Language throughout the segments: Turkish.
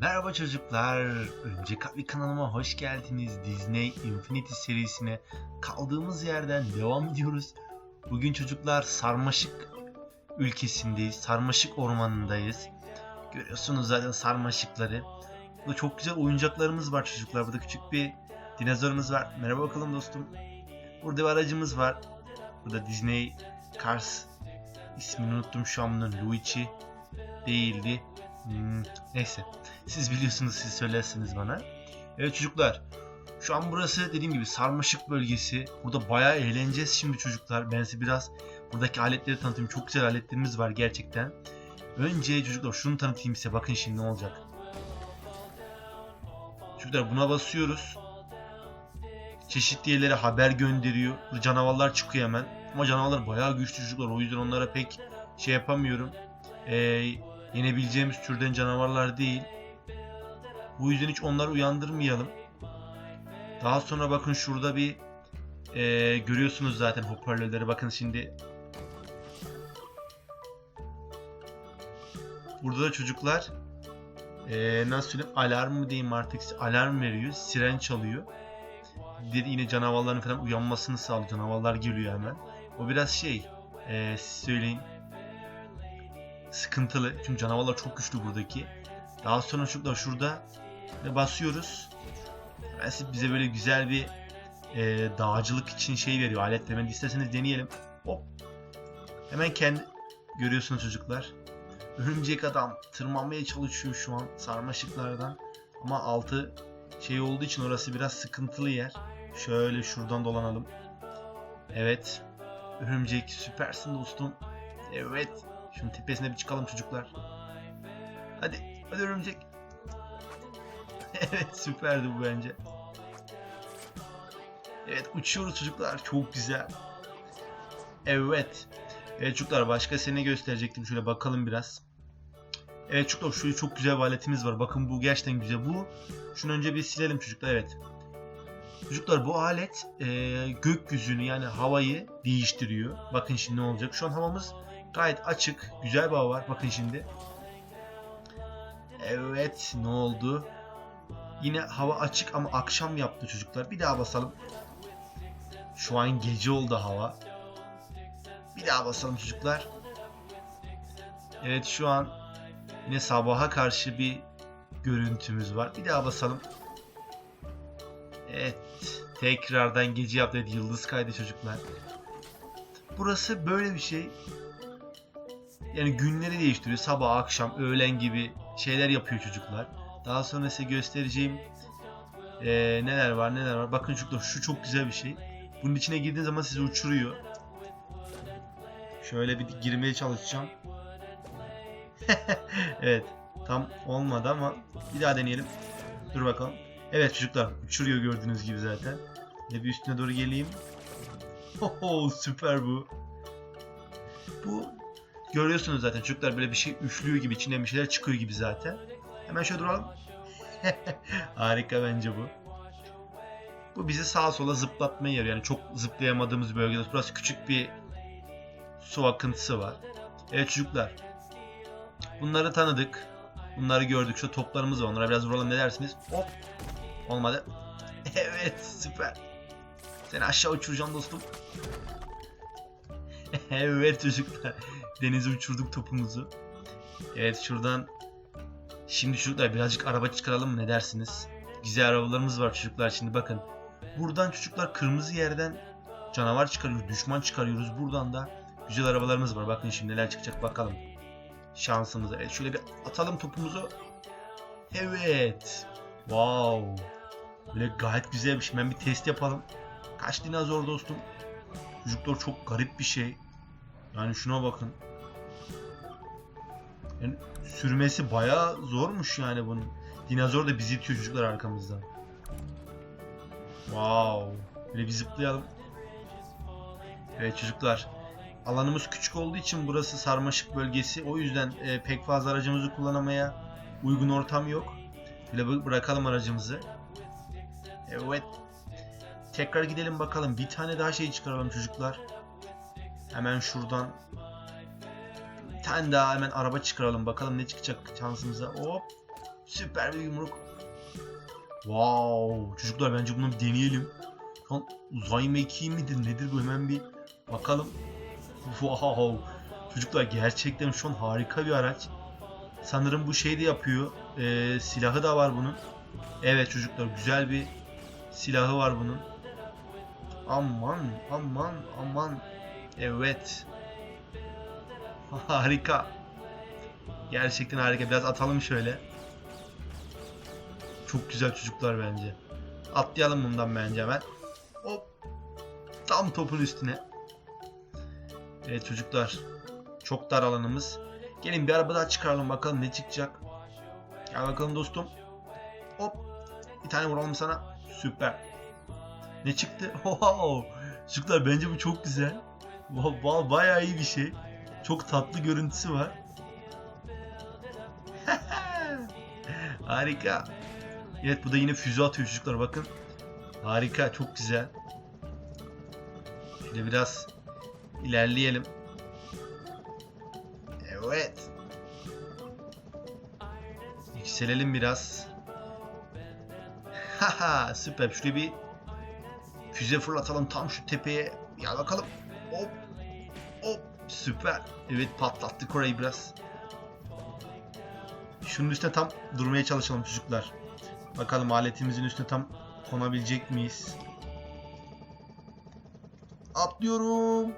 Merhaba çocuklar. Önce bir kanalıma hoş geldiniz. Disney Infinity serisine kaldığımız yerden devam ediyoruz. Bugün çocuklar Sarmaşık ülkesindeyiz. Sarmaşık ormanındayız. Görüyorsunuz zaten sarmaşıkları. Burada çok güzel oyuncaklarımız var çocuklar. Burada küçük bir dinozorumuz var. Merhaba bakalım dostum. Burada bir aracımız var. Burada Disney Cars ismini unuttum şu an bunun. Luigi değildi. Hmm, neyse. Siz biliyorsunuz siz söylersiniz bana. Evet çocuklar. Şu an burası dediğim gibi sarmaşık bölgesi. Burada bayağı eğleneceğiz şimdi çocuklar. Ben size biraz buradaki aletleri tanıtayım. Çok güzel aletlerimiz var gerçekten. Önce çocuklar şunu tanıtayım size. Bakın şimdi ne olacak. Çocuklar buna basıyoruz. Çeşitli yerlere haber gönderiyor. Burada canavarlar çıkıyor hemen. Ama canavarlar bayağı güçlü çocuklar. O yüzden onlara pek şey yapamıyorum. Ee, yenebileceğimiz türden canavarlar değil. Bu yüzden hiç onları uyandırmayalım. Daha sonra bakın şurada bir e, görüyorsunuz zaten hoparlörleri. Bakın şimdi burada da çocuklar e, nasıl söyleyeyim alarm mı diyeyim artık alarm veriyor. Siren çalıyor. Dedi yine canavarların falan uyanmasını sağlıyor. Canavarlar geliyor hemen. O biraz şey e, söyleyin sıkıntılı. Çünkü canavarlar çok güçlü buradaki. Daha sonra çocuklar şurada ve basıyoruz. Size bize böyle güzel bir e, dağcılık için şey veriyor. Alet hemen isterseniz deneyelim. Hop. Hemen kendi görüyorsunuz çocuklar. Örümcek adam tırmanmaya çalışıyor şu an sarmaşıklardan. Ama altı şey olduğu için orası biraz sıkıntılı yer. Şöyle şuradan dolanalım. Evet. Örümcek süpersin dostum. Evet. Şunun tepesine bir çıkalım çocuklar. Hadi. Hadi örümcek. evet süperdi bu bence. Evet uçuyoruz çocuklar. Çok güzel. Evet. Evet çocuklar başka seni gösterecektim. Şöyle bakalım biraz. Evet çocuklar şöyle çok güzel bir aletimiz var. Bakın bu gerçekten güzel. Bu şunu önce bir silelim çocuklar. Evet. Çocuklar bu alet e, gökyüzünü yani havayı değiştiriyor. Bakın şimdi ne olacak. Şu an havamız gayet açık. Güzel bir hava var. Bakın şimdi. Evet ne oldu? Yine hava açık ama akşam yaptı çocuklar. Bir daha basalım. Şu an gece oldu hava. Bir daha basalım çocuklar. Evet şu an yine sabaha karşı bir görüntümüz var. Bir daha basalım. Evet. Tekrardan gece yaptı. Yıldız kaydı çocuklar. Burası böyle bir şey. Yani günleri değiştiriyor. Sabah, akşam, öğlen gibi şeyler yapıyor çocuklar. Daha sonra size göstereceğim ee, neler var neler var. Bakın çocuklar şu çok güzel bir şey. Bunun içine girdiğiniz zaman sizi uçuruyor. Şöyle bir girmeye çalışacağım. evet. Tam olmadı ama bir daha deneyelim. Dur bakalım. Evet çocuklar uçuruyor gördüğünüz gibi zaten. Ne bir üstüne doğru geleyim. Oho süper bu. Bu görüyorsunuz zaten çocuklar böyle bir şey üflüyor gibi içinden bir şeyler çıkıyor gibi zaten. Hemen şöyle duralım. Harika bence bu. Bu bizi sağa sola zıplatmaya yarıyor. Yani çok zıplayamadığımız bölgede. Burası küçük bir su akıntısı var. Evet çocuklar. Bunları tanıdık. Bunları gördük. Şu toplarımız var. Onlara biraz vuralım ne dersiniz? Hop. Olmadı. evet süper. Seni aşağı uçuracağım dostum. evet çocuklar. Denize uçurduk topumuzu. Evet şuradan Şimdi çocuklar birazcık araba çıkaralım mı ne dersiniz? Güzel arabalarımız var çocuklar şimdi bakın. Buradan çocuklar kırmızı yerden canavar çıkarıyoruz, düşman çıkarıyoruz. Buradan da güzel arabalarımız var. Bakın şimdi neler çıkacak bakalım. Şansımıza. Evet şöyle bir atalım topumuzu. Evet. Wow. Böyle gayet güzel bir şey. Ben bir test yapalım. Kaç dinozor dostum? Çocuklar çok garip bir şey. Yani şuna bakın. Yani sürmesi bayağı zormuş yani bunun. Dinozor da bizi itiyor çocuklar arkamızdan. Wow. Böyle bir zıplayalım. Evet çocuklar. Alanımız küçük olduğu için burası sarmaşık bölgesi. O yüzden e, pek fazla aracımızı kullanamaya uygun ortam yok. Böyle bı- bırakalım aracımızı. Evet. Tekrar gidelim bakalım. Bir tane daha şey çıkaralım çocuklar. Hemen şuradan tane daha hemen araba çıkaralım. Bakalım ne çıkacak şansımıza. Hop. Süper bir yumruk. Wow. Çocuklar bence bunu bir deneyelim. Lan uzay mekiği midir nedir bu hemen bir bakalım. Wow. Çocuklar gerçekten şu an harika bir araç. Sanırım bu şey de yapıyor. Ee, silahı da var bunun. Evet çocuklar güzel bir silahı var bunun. Aman aman aman. Evet. Harika. Gerçekten harika. Biraz atalım şöyle. Çok güzel çocuklar bence. Atlayalım bundan bence hemen. Hop. Tam topun üstüne. Evet çocuklar. Çok dar alanımız. Gelin bir araba daha çıkaralım bakalım ne çıkacak. Gel bakalım dostum. Hop. Bir tane vuralım sana. Süper. Ne çıktı? Wow. Çocuklar bence bu çok güzel. Ba- Bayağı iyi bir şey. Çok tatlı görüntüsü var. Harika. Evet bu da yine füze atıyor çocuklar bakın. Harika çok güzel. Şöyle biraz ilerleyelim. Evet. Yükselelim biraz. Haha süper. Şuraya bir füze fırlatalım tam şu tepeye. Gel bakalım. Hop. Hop. Süper. Evet patlattık orayı biraz. Şunun üstüne tam durmaya çalışalım çocuklar. Bakalım aletimizin üstüne tam konabilecek miyiz? Atlıyorum.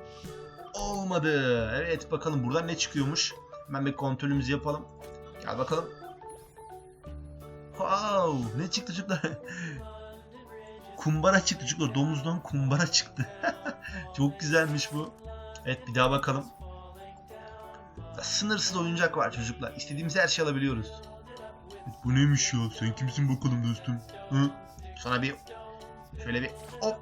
Olmadı. Evet bakalım buradan ne çıkıyormuş. Hemen bir kontrolümüzü yapalım. Gel bakalım. Wow, ne çıktı çocuklar? kumbara çıktı çocuklar. Domuzdan kumbara çıktı. Çok güzelmiş bu. Evet bir daha bakalım. Sınırsız oyuncak var çocuklar. İstediğimiz her şeyi alabiliyoruz. Bu neymiş ya? Sen kimsin bakalım dostum? Hı? Sana bir şöyle bir hop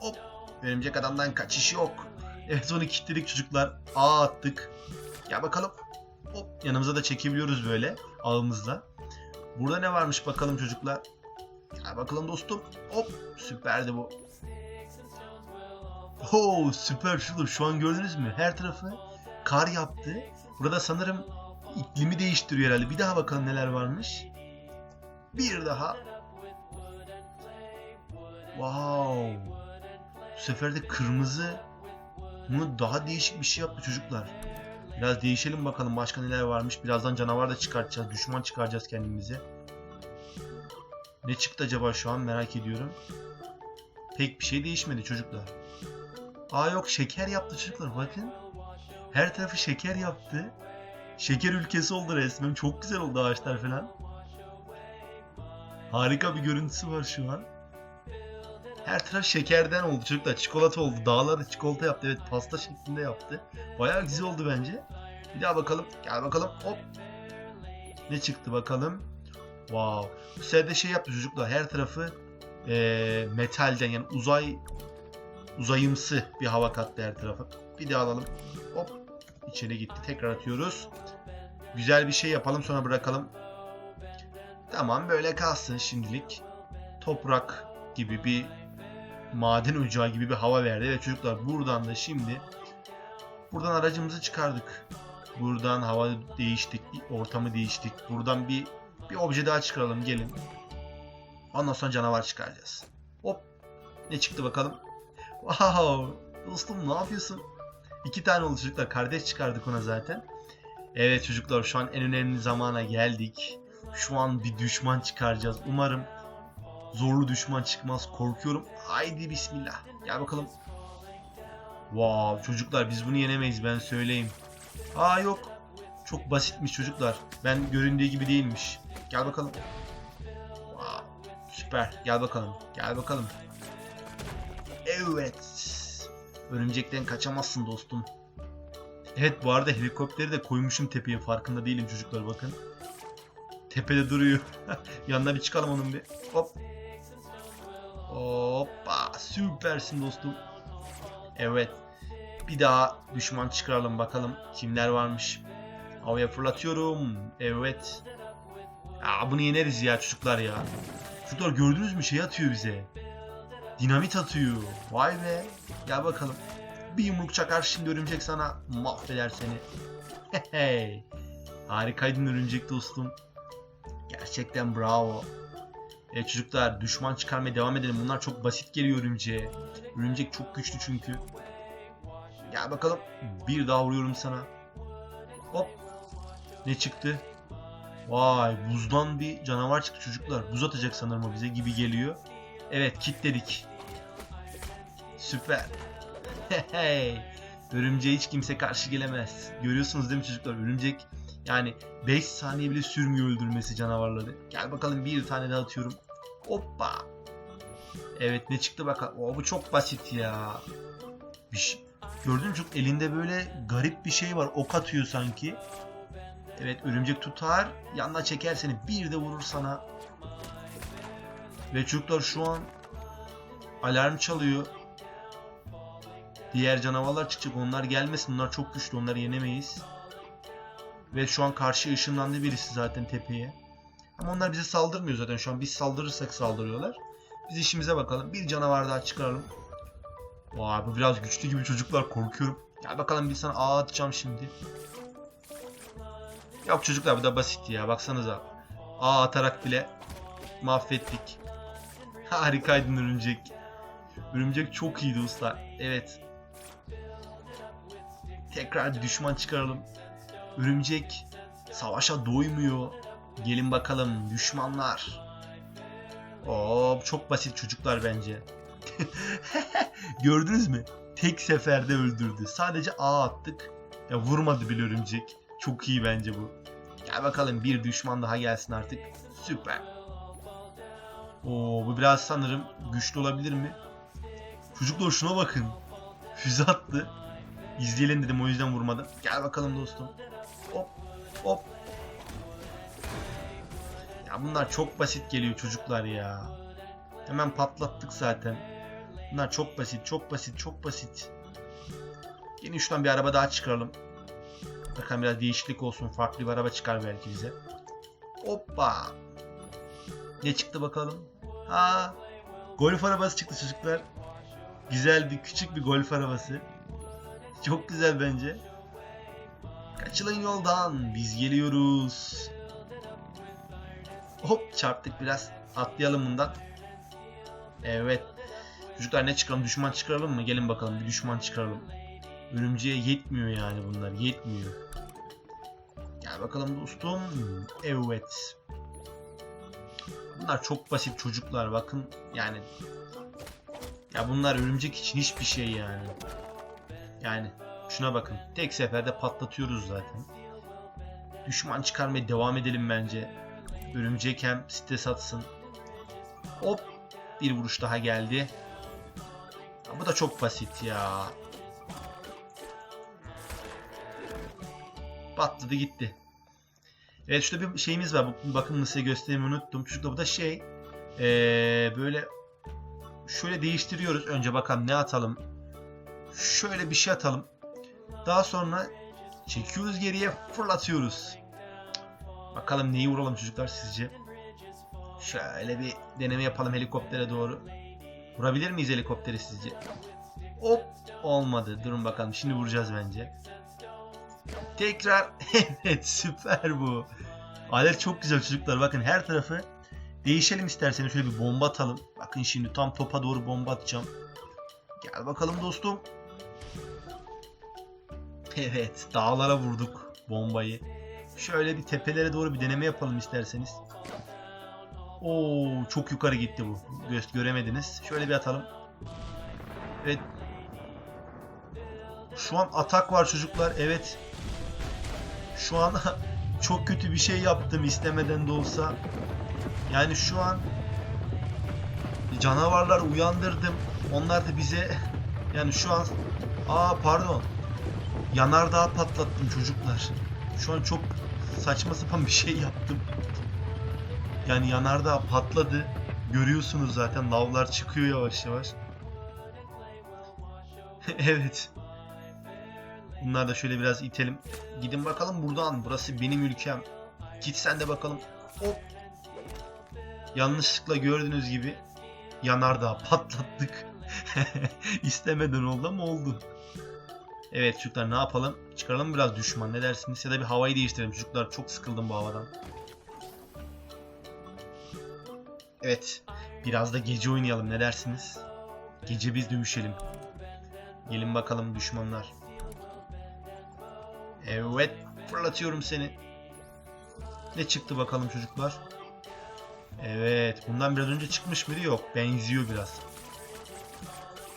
hop örümcek adamdan kaçış yok. Evet onu kilitledik çocuklar. Ağ attık. Gel bakalım. Hop yanımıza da çekebiliyoruz böyle ağımızla. Burada ne varmış bakalım çocuklar. Gel bakalım dostum. Hop süperdi bu. Oo süper şurada şu an gördünüz mü? Her tarafı kar yaptı. Burada sanırım iklimi değiştiriyor herhalde. Bir daha bakalım neler varmış. Bir daha. Wow. Bu sefer de kırmızı. Bunu daha değişik bir şey yaptı çocuklar. Biraz değişelim bakalım başka neler varmış. Birazdan canavar da çıkartacağız. Düşman çıkaracağız kendimize. Ne çıktı acaba şu an merak ediyorum. Pek bir şey değişmedi çocuklar. Aa yok şeker yaptı çocuklar bakın. Her tarafı şeker yaptı. Şeker ülkesi oldu resmen. Çok güzel oldu ağaçlar falan. Harika bir görüntüsü var şu an. Her taraf şekerden oldu çocuklar. Çikolata oldu. Dağları çikolata yaptı. Evet pasta şeklinde yaptı. Bayağı güzel oldu bence. Bir daha bakalım. Gel bakalım. Hop. Ne çıktı bakalım. Wow. Bu sefer de şey yaptı çocuklar. Her tarafı eee, metalden yani uzay uzayımsı bir hava kattı her tarafa. Bir daha alalım. Hop. İçeri gitti. Tekrar atıyoruz. Güzel bir şey yapalım sonra bırakalım. Tamam böyle kalsın şimdilik. Toprak gibi bir maden ocağı gibi bir hava verdi. Evet çocuklar buradan da şimdi buradan aracımızı çıkardık. Buradan hava değiştik, ortamı değiştik. Buradan bir bir obje daha çıkaralım gelin. Ondan sonra canavar çıkaracağız. Hop. Ne çıktı bakalım. Wow. Dostum ne yapıyorsun? İki tane oldu çocuklar. Kardeş çıkardık ona zaten. Evet çocuklar şu an en önemli zamana geldik. Şu an bir düşman çıkaracağız. Umarım zorlu düşman çıkmaz. Korkuyorum. Haydi bismillah. Gel bakalım. Wow çocuklar biz bunu yenemeyiz ben söyleyeyim. Aa yok. Çok basitmiş çocuklar. Ben göründüğü gibi değilmiş. Gel bakalım. Wow, süper. Gel bakalım. Gel bakalım. Evet. Örümcekten kaçamazsın dostum. Evet bu arada helikopteri de koymuşum tepeye farkında değilim çocuklar bakın. Tepede duruyor. Yanına bir çıkalım onun bir. Hop. Hoppa süpersin dostum. Evet. Bir daha düşman çıkaralım bakalım kimler varmış. Havaya fırlatıyorum. Evet. Aa, bunu yeneriz ya çocuklar ya. Çocuklar gördünüz mü şey atıyor bize. Dinamit atıyor. Vay be. Gel bakalım. Bir yumruk çakar şimdi örümcek sana mahveder seni. Hey. Harikaydın örümcek dostum. Gerçekten bravo. Evet çocuklar düşman çıkarmaya devam edelim. Bunlar çok basit geliyor örümceğe. Örümcek çok güçlü çünkü. Gel bakalım. Bir daha vuruyorum sana. Hop. Ne çıktı? Vay buzdan bir canavar çıktı çocuklar. Buz atacak sanırım o bize gibi geliyor. Evet kilitledik. Süper. Hey. Örümceğe hiç kimse karşı gelemez. Görüyorsunuz değil mi çocuklar? Örümcek yani 5 saniye bile sürmüyor öldürmesi canavarları. Gel bakalım bir tane daha atıyorum. Hoppa. Evet ne çıktı bakalım. Oo, bu çok basit ya. Bir şey... Gördün mü çok elinde böyle garip bir şey var. Ok atıyor sanki. Evet örümcek tutar. Yanına çeker seni. Bir de vurur sana. Ve çocuklar şu an alarm çalıyor. Diğer canavarlar çıkacak. Onlar gelmesin. Onlar çok güçlü. Onları yenemeyiz. Ve şu an karşı ışınlandı birisi zaten tepeye. Ama onlar bize saldırmıyor zaten. Şu an biz saldırırsak saldırıyorlar. Biz işimize bakalım. Bir canavar daha çıkaralım. Vay bu biraz güçlü gibi çocuklar korkuyorum. Gel bakalım bir sana ağ atacağım şimdi. Yok çocuklar bu da basit ya baksanıza. Ağ atarak bile mahvettik. Harikaydın örümcek. Örümcek çok iyiydi usta. Evet. Tekrar düşman çıkaralım. Örümcek savaşa doymuyor. Gelin bakalım düşmanlar. Oo çok basit çocuklar bence. Gördünüz mü? Tek seferde öldürdü. Sadece A attık. Ya vurmadı bile örümcek. Çok iyi bence bu. Gel bakalım bir düşman daha gelsin artık. Süper. Oo bu biraz sanırım güçlü olabilir mi? Çocuklar şuna bakın. Füze attı. İzleyelim dedim o yüzden vurmadım. Gel bakalım dostum. Hop hop. Ya bunlar çok basit geliyor çocuklar ya. Hemen patlattık zaten. Bunlar çok basit, çok basit, çok basit. Yine şuradan bir araba daha çıkaralım. Bakalım biraz değişiklik olsun. Farklı bir araba çıkar belki bize. Hoppa. Ne çıktı bakalım? Ha, golf arabası çıktı çocuklar. Güzel bir küçük bir golf arabası. Çok güzel bence. Kaçılın yoldan. Biz geliyoruz. Hop çarptık biraz. Atlayalım bundan. Evet. Çocuklar ne çıkaralım? Düşman çıkaralım mı? Gelin bakalım bir düşman çıkaralım. Örümceğe yetmiyor yani bunlar. Yetmiyor. Gel bakalım dostum. Evet. Bunlar çok basit çocuklar. Bakın yani. Ya bunlar örümcek için hiçbir şey yani. Yani şuna bakın. Tek seferde patlatıyoruz zaten. Düşman çıkarmaya devam edelim bence. Örümcek hem stres atsın. Hop. Bir vuruş daha geldi. Ya bu da çok basit ya. Patladı gitti. Evet şurada bir şeyimiz var. Bakın size göstermeyi unuttum. Çocuklar bu da şey. Ee, böyle şöyle değiştiriyoruz. Önce bakalım ne atalım. Şöyle bir şey atalım. Daha sonra çekiyoruz geriye fırlatıyoruz. Bakalım neyi vuralım çocuklar sizce? Şöyle bir deneme yapalım helikoptere doğru. Vurabilir miyiz helikopteri sizce? Hop olmadı. Durun bakalım. Şimdi vuracağız bence. Tekrar. evet süper bu. Alet çok güzel çocuklar. Bakın her tarafı değişelim isterseniz. Şöyle bir bomba atalım. Bakın şimdi tam topa doğru bomba atacağım. Gel bakalım dostum. Evet dağlara vurduk bombayı. Şöyle bir tepelere doğru bir deneme yapalım isterseniz. Oo çok yukarı gitti bu. Göz göremediniz. Şöyle bir atalım. Evet. Şu an atak var çocuklar. Evet. Şu an çok kötü bir şey yaptım istemeden de olsa. Yani şu an canavarlar uyandırdım. Onlar da bize yani şu an aa pardon. Yanardağ patlattım çocuklar. Şu an çok saçma sapan bir şey yaptım. Yani yanardağ patladı. Görüyorsunuz zaten lavlar çıkıyor yavaş yavaş. evet. Bunlar da şöyle biraz itelim. Gidin bakalım buradan. Burası benim ülkem. Git sen de bakalım. Hop. Yanlışlıkla gördüğünüz gibi yanardağ patlattık. İstemeden oldu ama oldu. Evet çocuklar ne yapalım? Çıkaralım biraz düşman ne dersiniz? Ya da bir havayı değiştirelim çocuklar. Çok sıkıldım bu havadan. Evet. Biraz da gece oynayalım ne dersiniz? Gece biz dövüşelim. Gelin bakalım düşmanlar. Evet. Fırlatıyorum seni. Ne çıktı bakalım çocuklar? Evet. Bundan biraz önce çıkmış mıydı? Yok. Benziyor biraz.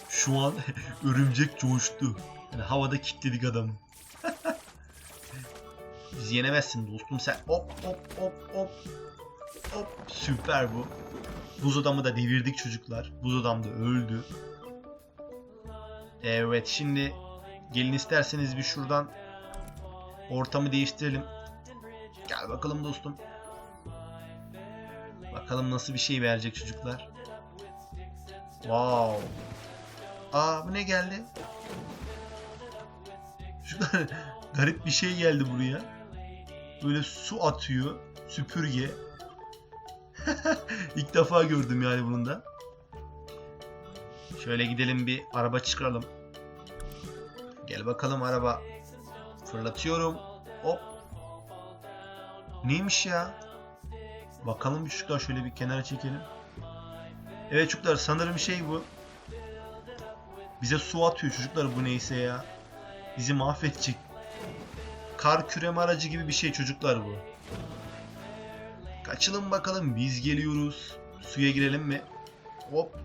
Şu an örümcek coştu. Yani havada kilitledik adamı. Bizi yenemezsin dostum sen. Hop hop hop hop. Hop süper bu. Buz adamı da devirdik çocuklar. Buz adam da öldü. Evet şimdi gelin isterseniz bir şuradan ortamı değiştirelim. Gel bakalım dostum. Bakalım nasıl bir şey verecek çocuklar. Wow. Aa bu ne geldi? Çocuklar garip bir şey geldi buraya. Böyle su atıyor. Süpürge. İlk defa gördüm yani bunu da. Şöyle gidelim bir araba çıkaralım. Gel bakalım araba. Fırlatıyorum. Hop. Neymiş ya? Bakalım bir çocuklar şöyle bir kenara çekelim. Evet çocuklar sanırım şey bu. Bize su atıyor çocuklar bu neyse ya. Bizi mahvedecek. Kar küreme aracı gibi bir şey çocuklar bu. Kaçalım bakalım biz geliyoruz. Suya girelim mi? Hop.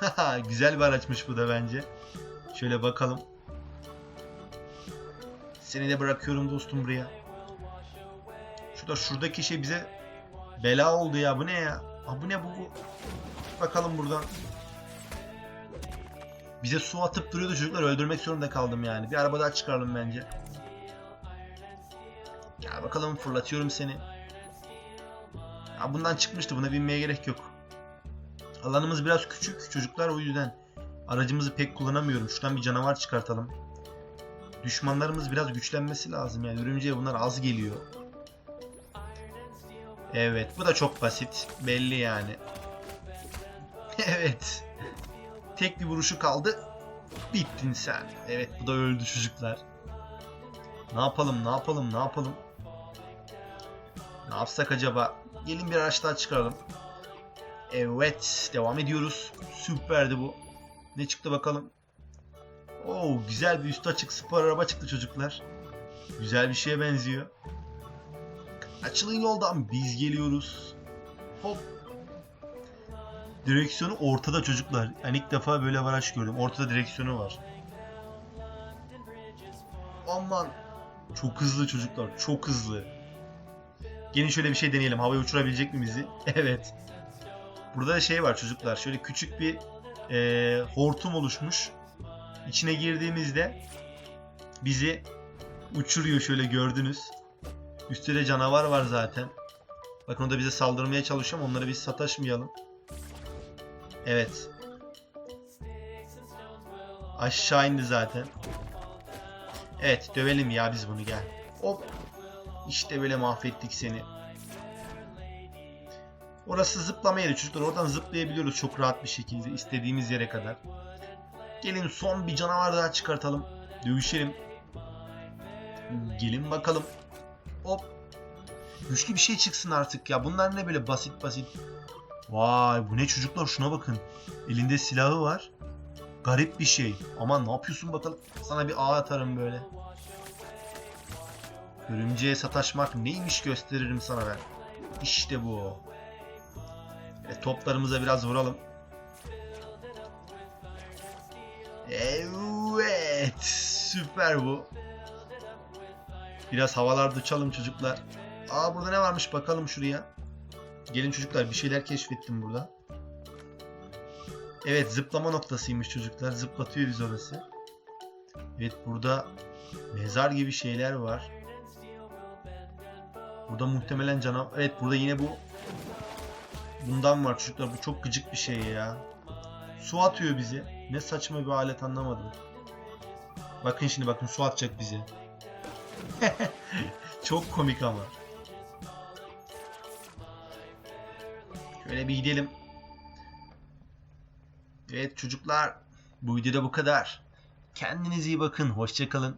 Güzel bir araçmış bu da bence. Şöyle bakalım. Seni de bırakıyorum dostum buraya. Şurada şuradaki şey bize bela oldu ya. Bu ne ya? Aa, bu ne bu? Bakalım buradan. Bize su atıp duruyordu çocuklar. Öldürmek zorunda kaldım yani. Bir araba daha çıkaralım bence. Gel bakalım fırlatıyorum seni. Ya bundan çıkmıştı. Buna binmeye gerek yok. Alanımız biraz küçük çocuklar o yüzden aracımızı pek kullanamıyorum. Şuradan bir canavar çıkartalım. Düşmanlarımız biraz güçlenmesi lazım yani. Örümceğe bunlar az geliyor. Evet bu da çok basit. Belli yani. evet. Tek bir vuruşu kaldı. Bittin sen. Evet bu da öldü çocuklar. Ne yapalım ne yapalım ne yapalım. Ne yapsak acaba? Gelin bir araç daha çıkaralım. Evet devam ediyoruz. Süperdi bu. Ne çıktı bakalım. Oo güzel bir üstü açık spor araba çıktı çocuklar. Güzel bir şeye benziyor. Açılın yoldan biz geliyoruz. Hop. Direksiyonu ortada çocuklar. Yani ilk defa böyle bir araç gördüm. Ortada direksiyonu var. Aman. Çok hızlı çocuklar. Çok hızlı. Gelin şöyle bir şey deneyelim. Havaya uçurabilecek mi bizi? evet. Burada da şey var çocuklar. Şöyle küçük bir e, hortum oluşmuş. İçine girdiğimizde bizi uçuruyor şöyle gördünüz. Üstte de canavar var zaten. Bakın o da bize saldırmaya çalışıyor ama onlara biz sataşmayalım. Evet. Aşağı indi zaten. Evet dövelim ya biz bunu gel. Hop. İşte böyle mahvettik seni. Orası zıplama yeri çocuklar. Oradan zıplayabiliyoruz çok rahat bir şekilde istediğimiz yere kadar. Gelin son bir canavar daha çıkartalım. Dövüşelim. Gelin bakalım. Hop. Güçlü bir şey çıksın artık ya. Bunlar ne böyle basit basit. Vay bu ne çocuklar şuna bakın. Elinde silahı var. Garip bir şey. Aman ne yapıyorsun bakalım. Sana bir ağ atarım böyle. Örümceğe sataşmak neymiş gösteririm sana ben. İşte bu. E, toplarımıza biraz vuralım. Evet. Süper bu. Biraz havalarda uçalım çocuklar. Aa burada ne varmış bakalım şuraya. Gelin çocuklar bir şeyler keşfettim burada. Evet zıplama noktasıymış çocuklar. Zıplatıyor biz orası. Evet burada mezar gibi şeyler var. Burada muhtemelen canavar... Evet burada yine bu bundan var çocuklar. Bu çok gıcık bir şey ya. Su atıyor bizi. Ne saçma bir alet anlamadım. Bakın şimdi bakın su atacak bizi. çok komik ama. Şöyle bir gidelim. Evet çocuklar. Bu videoda bu kadar. Kendinize iyi bakın. Hoşçakalın.